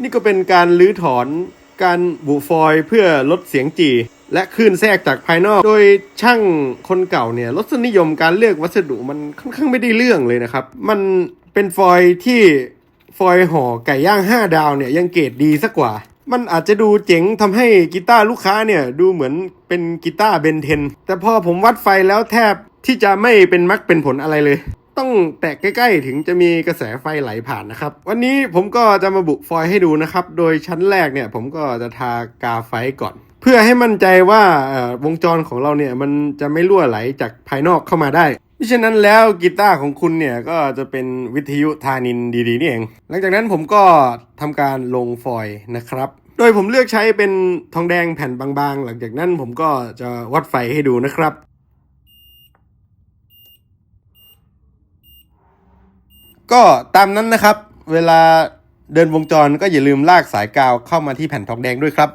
นี่ก็เป็นการลื้อถอนการบุฟอยเพื่อลดเสียงจีและคลื่นแทรกจากภายนอก โดยช่างคนเก่าเนี่ยรสนิยมการเลือกวัสดุมันค่อนข้างไม่ได้เรื่องเลยนะครับ มันเป็นฟอยที่ฟอยห่อไก่ย่าง 5 ดาวเนี่ยยังเกรดดีสักกว่า มันอาจจะดูเจ๋งทำให้กีตาร์ลูกค้าเนี่ยดูเหมือนเป็นกีตาร์เบนเทน แต่พอผมวัดไฟแล้วแทบที่จะไม่เป็นมักเป็นผลอะไรเลย ต้องแตะใกล้ๆ ถึงจะมีกระแสไฟไหลผ่านนะครับ วันนี้ผมก็จะมาบุฟอยให้ดูนะครับ โดยชั้นแรกเนี่ยผมก็จะทากาไฟก่อน เพื่อให้มั่นใจว่าวงจรของเราเนี่ยมันจะไม่รั่วไหลจากภายนอกเข้ามาได้มิฉะนั้นแล้วกีตาร์ของคุณเนี่ยก็จะเป็นวิทยุทานินดีๆนี่เอง หลังจากนั้นผมก็ทำการลงฟอยนะครับ โดยผมเลือกใช้เป็นทองแดงแผ่นบางๆ หลังจากนั้นผมก็จะวัดไฟให้ดูนะครับ ก็ตามนั้นนะครับ เวลาเดินวงจรก็อย่าลืมลากสายกาวเข้ามาที่แผ่นทองแดงด้วยครับ